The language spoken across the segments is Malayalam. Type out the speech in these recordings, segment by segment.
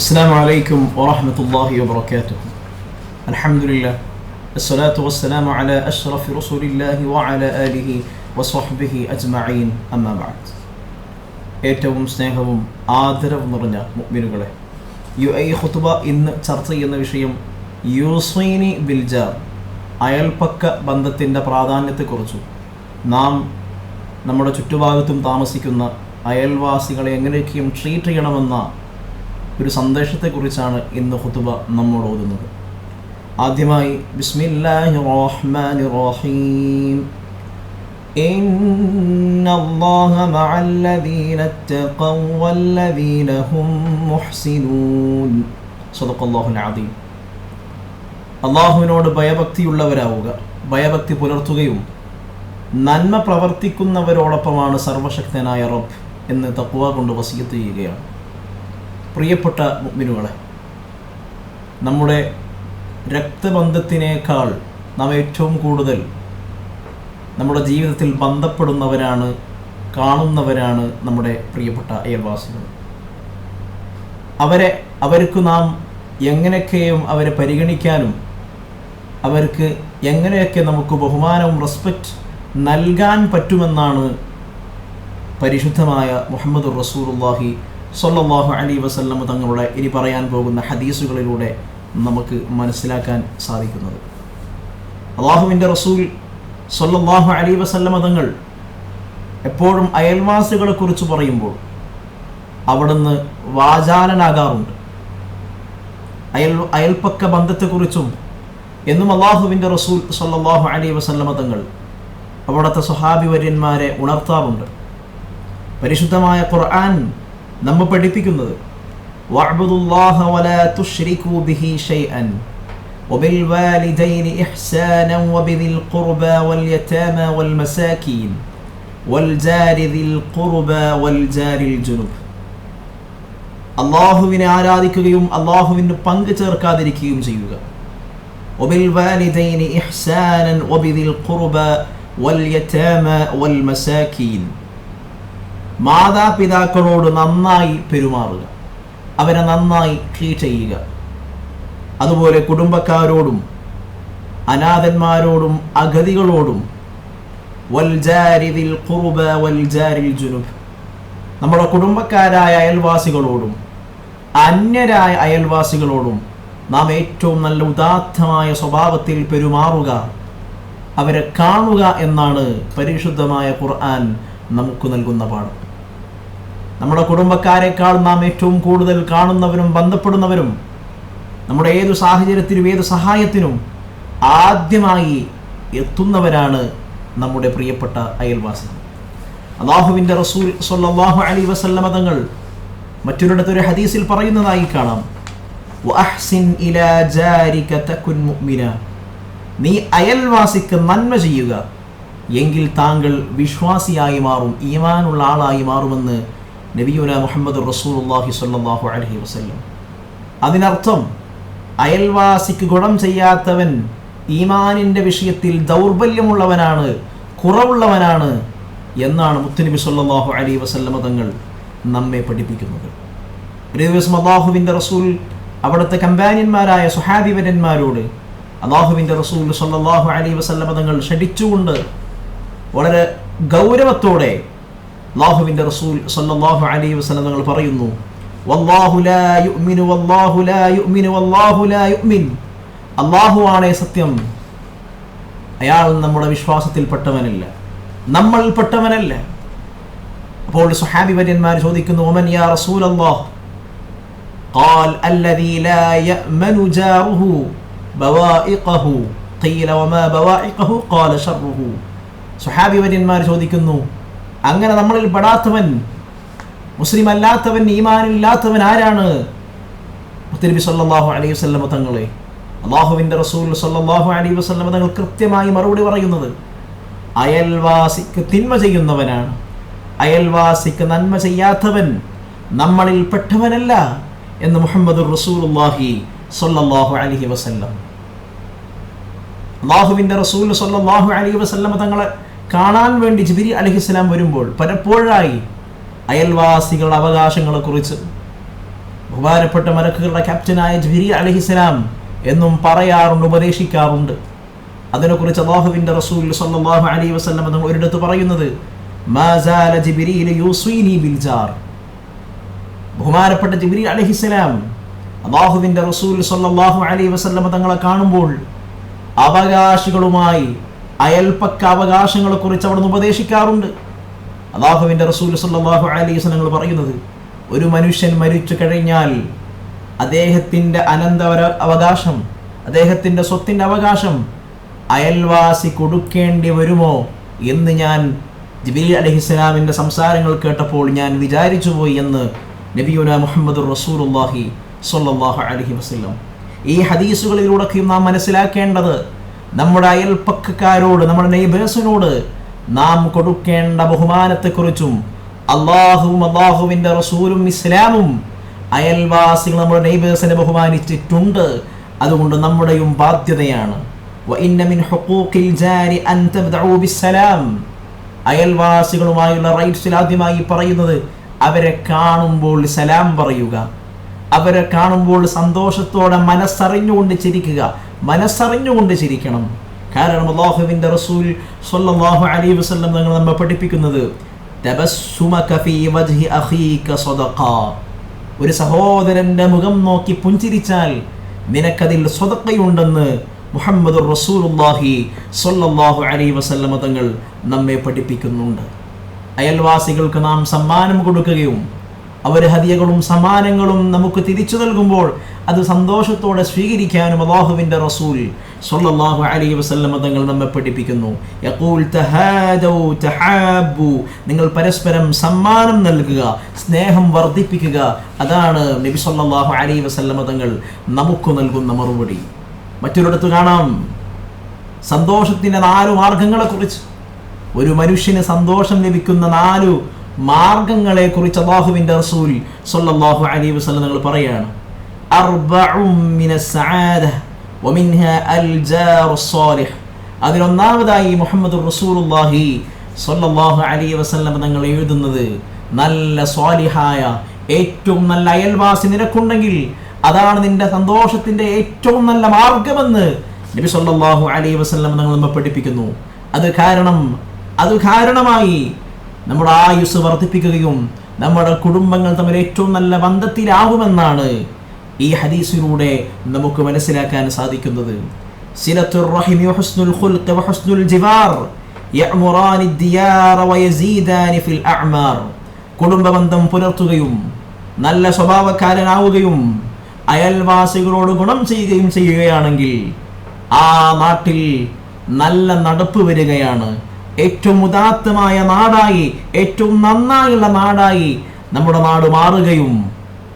السلام عليكم ورحمة الله وبركاته الحمد لله الصلاة والسلام على أشرف رسول الله وعلى آله وصحبه أجمعين أما بعد ഏറ്റവും സ്നേഹവും ആദരവും നിറഞ്ഞ മുഗ്മിനുകളെ യു ഐ ഖുത്തുബ ഇന്ന് ചർച്ച ചെയ്യുന്ന വിഷയം യൂസൈനി ബിൽജാർ അയൽപ്പക്ക ബന്ധത്തിൻ്റെ പ്രാധാന്യത്തെക്കുറിച്ചും നാം നമ്മുടെ ചുറ്റുഭാഗത്തും താമസിക്കുന്ന അയൽവാസികളെ എങ്ങനെയൊക്കെയും ട്രീറ്റ് ചെയ്യണമെന്ന ഒരു സന്ദേശത്തെക്കുറിച്ചാണ് ഇന്ന് ഖുതുബ നമ്മോട് ഓതുന്നത് ആദ്യമായി ബിസ്മില്ലാഹി റഹ്മാനി റഹീം إن الله مع الذين اتقوا والذين هم محسنون صدق الله العظيم അള്ളാഹുവിനോട് ഭയഭക്തിയുള്ളവരാവുക ഭയഭക്തി പുലർത്തുകയും നന്മ പ്രവർത്തിക്കുന്നവരോടൊപ്പമാണ് സർവശക്തനായ റബ്ബ് എന്ന് തക്കുവ കൊണ്ട് വസീയത്ത് ചെയ്യുകയാണ് പ്രിയപ്പെട്ട മുഗ്മിനുകളെ നമ്മുടെ രക്തബന്ധത്തിനേക്കാൾ നാം ഏറ്റവും കൂടുതൽ നമ്മുടെ ജീവിതത്തിൽ ബന്ധപ്പെടുന്നവരാണ് കാണുന്നവരാണ് നമ്മുടെ പ്രിയപ്പെട്ട അയൽവാസികൾ. അവരെ അവർക്ക് നാം എങ്ങനെയൊക്കെയും അവരെ പരിഗണിക്കാനും അവർക്ക് എങ്ങനെയൊക്കെ നമുക്ക് ബഹുമാനവും റെസ്പെക്റ്റ് നൽകാൻ പറ്റുമെന്നാണ് പരിശുദ്ധമായ മുഹമ്മദ് റസൂറുല്ലാഹി സൊല്ലാഹു അലി വസല്ലം തങ്ങളുടെ ഇനി പറയാൻ പോകുന്ന ഹദീസുകളിലൂടെ നമുക്ക് മനസ്സിലാക്കാൻ സാധിക്കുന്നത്. അള്ളാഹുവിന്റെ റസൂൽ സൊല്ലാഹു അലി വസല്ലമ തങ്ങൾ എപ്പോഴും അയൽവാസികളെ കുറിച്ച് പറയുമ്പോൾ അവിടുന്ന് വാചാലനാകാറുണ്ട്. അയൽ അയൽപ്പക്ക ബന്ധത്തെക്കുറിച്ചും എന്നും അള്ളാഹുവിന്റെ റസൂൽ സല്ലാഹു അലി വസല്ലമ തങ്ങൾ അവിടുത്തെ സ്വഹാബിവര്യന്മാരെ ഉണർത്താറുണ്ട്. പരിശുദ്ധമായ ഖുർആൻ നമ്മെ പഠിപ്പിക്കുന്നത് വഅബ്ദുല്ലാഹ വലാ തുശ്രികൂ ബിഹി ഷൈഅൻ وبالوالدين إحسانا وبذي القربى واليتامى والمساكين والجار ذي القربى والجار الجنب അള്ളാഹുവിനെ ആരാധിക്കുകയും അള്ളാഹുവിന് പങ്കു ചേർക്കാതിരിക്കുകയും ചെയ്യുക وبالوالدين إحسانا وبذي القربى واليتامى والمساكين മാതാപിതാക്കളോട് നന്നായി പെരുമാറുക. അവരെ നന്നായി ട്രീറ്റ് ചെയ്യുക. അതുപോലെ കുടുംബക്കാരോടും അനാഥന്മാരോടും അഗതികളോടും വൽജാരിദിൽ ഖുർബ വൽജാരിൽ ജുനുബ്. നമ്മുടെ കുടുംബക്കാരായ അയൽവാസികളോടും അന്യരായ അയൽവാസികളോടും നാം ഏറ്റവും നല്ല ഉദാത്തമായ സ്വഭാവത്തിൽ പെരുമാറുക അവരെ കാണുക എന്നാണ് പരിശുദ്ധമായ ഖുർആൻ നമുക്ക് നൽകുന്ന പാഠം. നമ്മുടെ കുടുംബക്കാരെക്കാൾ നാം ഏറ്റവും കൂടുതൽ കാണുന്നവരും ബന്ധപ്പെടുന്നവരും നമ്മുടെ ഏതു സാഹചര്യത്തിനും ഏത് സഹായത്തിനും ആദ്യമായി എത്തുന്നവരാണ് നമ്മുടെ പ്രിയപ്പെട്ട അയൽവാസികൾ. അള്ളാഹുവിന്റെ റസൂൽ സൊല്ലാഹു അലി വസല്ലമ തങ്ങൾ മറ്റൊരിടത്തൊരു ഹദീസിൽ പറയുന്നതായി കാണാം. നീ അയൽവാസിക്ക് നന്മ ചെയ്യുക എങ്കിൽ താങ്കൾ വിശ്വാസിയായി മാറും ഈമാനുള്ള ആളായി മാറുമെന്ന് നബിയുന മുഹമ്മദ് റസൂലുള്ളാഹി സ്വല്ലല്ലാഹു അലൈഹി വസല്ലം. അതിനർത്ഥം അയൽവാസിക്ക് ഗുണം ചെയ്യാത്തവൻ ഈമാനിന്റെ വിഷയത്തിൽ ദൗർബല്യമുള്ളവനാണ് കുറവുള്ളവനാണ് എന്നാണ് മുത്തുനബി സല്ലാഹു അലൈ വസല്ലമ തങ്ങൾ നമ്മെ പഠിപ്പിക്കുന്നത്. ഒരു ദിവസം അള്ളാഹുവിന്റെ റസൂൽ അവിടുത്തെ കമ്പാനിയന്മാരായ സുഹാബിവരന്മാരോട് അള്ളാഹുവിന്റെ റസൂൽ സല്ലാഹു അലൈ വസല്ലമ തങ്ങൾ ക്ഷണിച്ചുകൊണ്ട് വളരെ ഗൗരവത്തോടെ അള്ളാഹുവിൻ്റെ റസൂൽ സല്ലാഹു അലൈ വസല്ലം തങ്ങൾ പറയുന്നു വല്ലാഹു ലാ യുഅ്മിനു വല്ലാഹു ലാ യുഅ്മിനു വല്ലാഹു ലാ യുഅ്മിൻ അല്ലാഹു ആണേ സത്യം അയാൾ നമ്മുടെ വിശ്വാസത്തിൽപ്പെട്ടവനല്ല നമ്മൾപ്പെട്ടവനല്ല അപ്പോൾ സുഹാബി വര്യന്മാർ ചോദിക്കുന്നു ഒമൻ യാ റസൂൽ അല്ലാഹ് قال الذي لا يأمن جاره بوائقه قيل وما بوائقه قال شره സുഹാബി വര്യന്മാർ ചോദിക്കുന്നു അങ്ങനെ നമ്മളിൽ പെടാത്തവൻ മുസ്ലിം അല്ലാത്തവൻ ഈമാനില്ലാത്തവൻ ആരാണ്? അലൈഹി തങ്ങളെ. അള്ളാഹുവിന്റെ റസൂൽ അലൈഹി വസ്ലമ തങ്ങൾ കൃത്യമായി മറുപടി പറയുന്നത് അയൽവാസിക്ക് തിന്മ ചെയ്യുന്നവനാണ്. അയൽവാസിക്ക് നന്മ ചെയ്യാത്തവൻ നമ്മളിൽ പെട്ടവനല്ല എന്ന് മുഹമ്മദ് റസൂലുല്ലാഹി സല്ലാഹു അലഹി വസല്ലം. റസൂൽ സല്ലാഹു അലഹി വസല്ലമ തങ്ങളെ കാണാൻ വേണ്ടി ജിബിരി അലഹിസ്ലാം വരുമ്പോൾ പലപ്പോഴായി അയൽവാസികളുടെ അവകാശങ്ങളെക്കുറിച്ച് ബഹുമാനപ്പെട്ട മരക്കുകളുടെ ക്യാപ്റ്റനായ ജിബിരി അലഹിസ്ലാം എന്നും പറയാറുണ്ട് ഉപദേശിക്കാറുണ്ട്. അതിനെക്കുറിച്ച് അള്ളാഹുവിന്റെ റസൂൽ സല്ലല്ലാഹു അലൈഹി വസ്ലം എന്ന് ഒരിടത്ത് പറയുന്നത് ബഹുമാനപ്പെട്ട ജിബ്രീൽ അലൈഹിസ്സലാം അള്ളാഹുവിന്റെ റസൂൽ സല്ലല്ലാഹു അലൈഹി വസ്ലം തങ്ങളെ കാണുമ്പോൾ അവകാശികളുമായി അയൽപ്പക്ക അവകാശങ്ങളെ കുറിച്ച് അവിടുന്ന് ഉപദേശിക്കാറുണ്ട്. അള്ളാഹുവിന്റെ റസൂൽ സല്ലല്ലാഹു അലൈഹി വസല്ലം പറയുന്നത് ഒരു മനുഷ്യൻ മരിച്ചു കഴിഞ്ഞാൽ അദ്ദേഹത്തിന്റെ അനന്തവര അവകാശം അദ്ദേഹത്തിന്റെ സ്വത്തിന്റെ അവകാശം അയൽവാസി കൊടുക്കേണ്ടി വരുമോ എന്ന് ഞാൻ ജബീൽ അലഹിസ്ലാമിന്റെ സംസാരങ്ങൾ കേട്ടപ്പോൾ ഞാൻ വിചാരിച്ചു പോയി എന്ന് നബിയുന മുഹമ്മദ് റസൂലുല്ലാഹി സ്വല്ലല്ലാഹു അലഹി വസ്ലം ഈ ഹദീസുകളിലൂടെയൊക്കെയും നാം മനസ്സിലാക്കേണ്ടത് നമ്മുടെ അയൽപ്പക്കാരോട് നമ്മുടെ നെയ്ബേഴ്സിനോട് നാം കൊടുക്കേണ്ട ബഹുമാനത്തെക്കുറിച്ചും അള്ളാഹുവും അള്ളാഹുവിന്റെ റസൂലും ഇസ്ലാമും അയൽവാസികൾ നമ്മുടെ നെയ്ബേഴ്സിനെ ബഹുമാനിച്ചിട്ടുണ്ട്. അതുകൊണ്ട് നമ്മുടെയും ബാധ്യതയാണ്. അയൽവാസികളുമായുള്ള റൈറ്റ്സിൽ ആദ്യമായി പറയുന്നത് അവരെ കാണുമ്പോൾ സലാം പറയുക. അവരെ കാണുമ്പോൾ സന്തോഷത്തോടെ മനസ്സറിഞ്ഞുകൊണ്ട് ചിരിക്കുക. മനസ്സറിഞ്ഞുകൊണ്ട് ചിരിക്കണം. കാരണം അള്ളാഹുവിന്റെ റസൂൽ സ്വല്ലല്ലാഹു അലൈഹി വസ്ലം നിങ്ങൾ നമ്മെ പഠിപ്പിക്കുന്നത് ഒരു സഹോദരന്റെ മുഖം നോക്കി പുഞ്ചിരിച്ചാൽ നിനക്കതിൽ സ്വതക്കയുണ്ടെന്ന് മുഹമ്മദ് റസൂലുല്ലാഹി സൊല്ലാഹു അലൈഹി വസല്ലമ തങ്ങൾ നമ്മെ പഠിപ്പിക്കുന്നുണ്ട്. അയൽവാസികൾക്ക് നാം സമ്മാനം കൊടുക്കുകയും അവർ ഹദിയകളും സമ്മാനങ്ങളും നമുക്ക് തിരിച്ചു നൽകുമ്പോൾ അത് സന്തോഷത്തോടെ സ്വീകരിക്കാനും അള്ളാഹുവിന്റെ റസൂൽ സ്വല്ലല്ലാഹു അലൈഹി വസല്ലമ തങ്ങൾ നമ്മെ പഠിപ്പിക്കുന്നു. യഖൂൽ തഹാബു നിങ്ങൾ പരസ്പരം സമ്മാനം നൽകുക സ്നേഹം വർദ്ധിപ്പിക്കുക. അതാണ് നബി സൊല്ലാഹു അലൈഹി വസല്ലമ തങ്ങൾ നമുക്ക് നൽകുന്ന മറുപടി. മറ്റൊരിടത്ത് കാണാം. സന്തോഷത്തിന്റെ നാലു മാർഗങ്ങളെക്കുറിച്ച് ഒരു മനുഷ്യന് സന്തോഷം ലഭിക്കുന്ന നാലു മാർഗങ്ങളെ കുറിച്ച് അള്ളാഹുവിന്റെ റസൂൽ സല്ലല്ലാഹു അലൈഹി വസല്ലം നിങ്ങൾ സ്സാലിഹ് അതിലൊന്നാമതായി മുഹമ്മദ് റസൂലുള്ളാഹി സല്ലല്ലാഹു അലൈഹി വസല്ലം തങ്ങൾ എഴുതുന്നത് നല്ല സ്വാലിഹായ ഏറ്റവും നല്ല അയൽവാസി നിനക്കുണ്ടെങ്കിൽ അതാണ് നിന്റെ സന്തോഷത്തിന്റെ ഏറ്റവും നല്ല മാർഗമെന്ന് നബി സല്ലല്ലാഹു അലൈഹി വസല്ലം നമ്മൾ നമ്മെ പഠിപ്പിക്കുന്നു. അത് കാരണം അത് കാരണമായി നമ്മുടെ ആയുസ് വർദ്ധിപ്പിക്കുകയും നമ്മുടെ കുടുംബങ്ങൾ തമ്മിൽ ഏറ്റവും നല്ല ബന്ധത്തിലാവുമെന്നാണ് ഈ ഹദീസിലൂടെ നമുക്ക് മനസ്സിലാക്കാൻ സാധിക്കുന്നത്. കുടുംബബന്ധം പുലർത്തുകയും നല്ല സ്വഭാവക്കാരനാവുകയും അയൽവാസികളോട് ഗുണം ചെയ്യുകയും ചെയ്യുകയാണെങ്കിൽ ആ നാട്ടിൽ നല്ല നടപ്പ് വരികയാണ്. ഏറ്റവും ഉദാത്തമായ നാടായി ഏറ്റവും നന്നായുള്ള നാടായി നമ്മുടെ നാട് മാറുകയും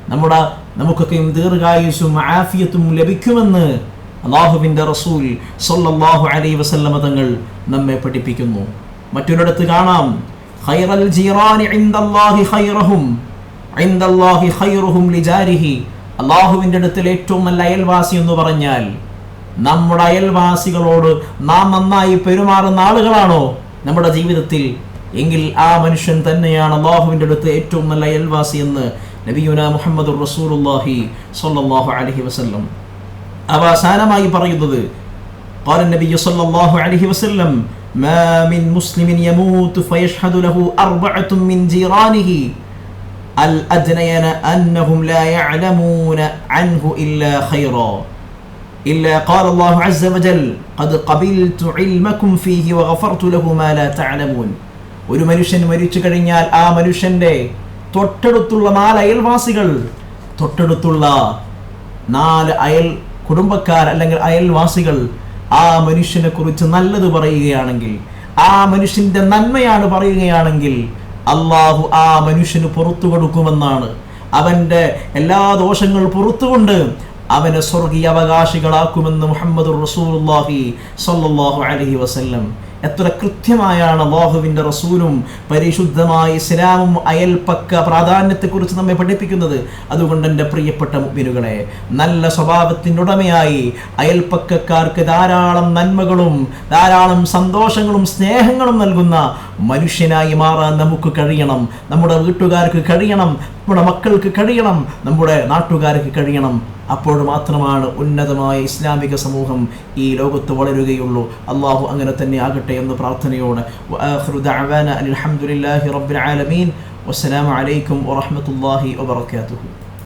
നമ്മുടെ നമുക്കൊക്കെയും ദീർഘായുസും ആഫിയത്തും ലഭിക്കുമെന്ന് അള്ളാഹുവിന്റെ റസൂൽ സൊല്ലാഹു അലൈഹി വസല്ലമ തങ്ങൾ നമ്മെ പഠിപ്പിക്കുന്നു. മറ്റൊരിടത്ത് കാണാം. ഖൈറൽ ജീറാനി ഇൻദല്ലാഹി ഖൈറഹും ഇൻദല്ലാഹി ലിജാരിഹി. അള്ളാഹുവിന്റെ അടുത്തിൽ ഏറ്റവും നല്ല അയൽവാസി എന്ന് പറഞ്ഞാൽ നമ്മുടെ അയൽവാസികളോട് നാം നന്നായി പെരുമാറുന്ന ആളുകളാണോ? നമ്മുടെ ജീവിതത്തിൽ എങ്കിൽ ആ മനുഷ്യൻ തന്നെയാണ് അള്ളാഹുവിൻ്റെ അടുത്ത് ഏറ്റവും നല്ല അയൽവാസി എന്ന് നബിയുന മുഹമ്മദ് റസൂലുള്ളാഹി സ്വല്ലല്ലാഹു അലൈഹി വസല്ലം അവസാനമായി പറയുന്നത് قال النبي صلى الله عليه وسلم ما من مسلم يموت فيشهد له أربعة من جيرانه الأدنين أنهم لا يعلمون عنه إلا خيرا إلا قال الله عز وجل قد قبلت علمكم فيه وغفرت له ما لا تعلمون ഒരു മനുഷ്യൻ മരിച്ചു കഴിഞ്ഞാൽ ആ മനുഷ്യന്റെ തൊട്ടടുത്തുള്ള നാല് അയൽവാസികൾ തൊട്ടടുത്തുള്ള നാല് അയൽ കുടുംബക്കാർ അല്ലെങ്കിൽ അയൽവാസികൾ ആ മനുഷ്യനെ കുറിച്ച് നല്ലത് പറയുകയാണെങ്കിൽ ആ മനുഷ്യന്റെ നന്മയാണ് പറയുകയാണെങ്കിൽ അള്ളാഹു ആ മനുഷ്യന് പുറത്തു കൊടുക്കുമെന്നാണ് അവന്റെ എല്ലാ ദോഷങ്ങൾ പുറത്തുകൊണ്ട് അവനെ സ്വർഗീയ അവകാശികളാക്കുമെന്ന് മുഹമ്മദ് റസൂലുള്ളാഹി സ്വല്ലല്ലാഹു അലൈഹി വസല്ലം. എത്ര കൃത്യമായാണ് അള്ളാഹുവിന്റെ റസൂലും പരിശുദ്ധമായ ഇസ്ലാമും അയൽപ്പക്ക പ്രാധാന്യത്തെക്കുറിച്ച് നമ്മെ പഠിപ്പിക്കുന്നത്. അതുകൊണ്ട് എന്റെ പ്രിയപ്പെട്ട മുഗ്മിനുകളെ നല്ല സ്വഭാവത്തിന്റെ ഉടമയായി അയൽപ്പക്കക്കാർക്ക് ധാരാളം നന്മകളും ധാരാളം സന്തോഷങ്ങളും സ്നേഹങ്ങളും നൽകുന്ന മനുഷ്യനായി മാറാൻ നമുക്ക് കഴിയണം. നമ്മുടെ വീട്ടുകാർക്ക് കഴിയണം നമ്മുടെ മക്കൾക്ക് കഴിയണം നമ്മുടെ നാട്ടുകാർക്ക് കഴിയണം. അപ്പോൾ മാത്രമാണ് ഉന്നതമായ ഇസ്ലാമിക സമൂഹം ഈ ലോകത്ത് വളരുകയുള്ളൂ. അള്ളാഹു അങ്ങനെ തന്നെ ആകട്ടെ എന്ന് പ്രാർത്ഥനയോടെ. വസ്സലാമലൈക്കും വാത്തു ആലമീൻ. വസ്സലാമു അലൈക്കും വറഹ്മത്തുള്ളാഹി വബറകാതുഹു.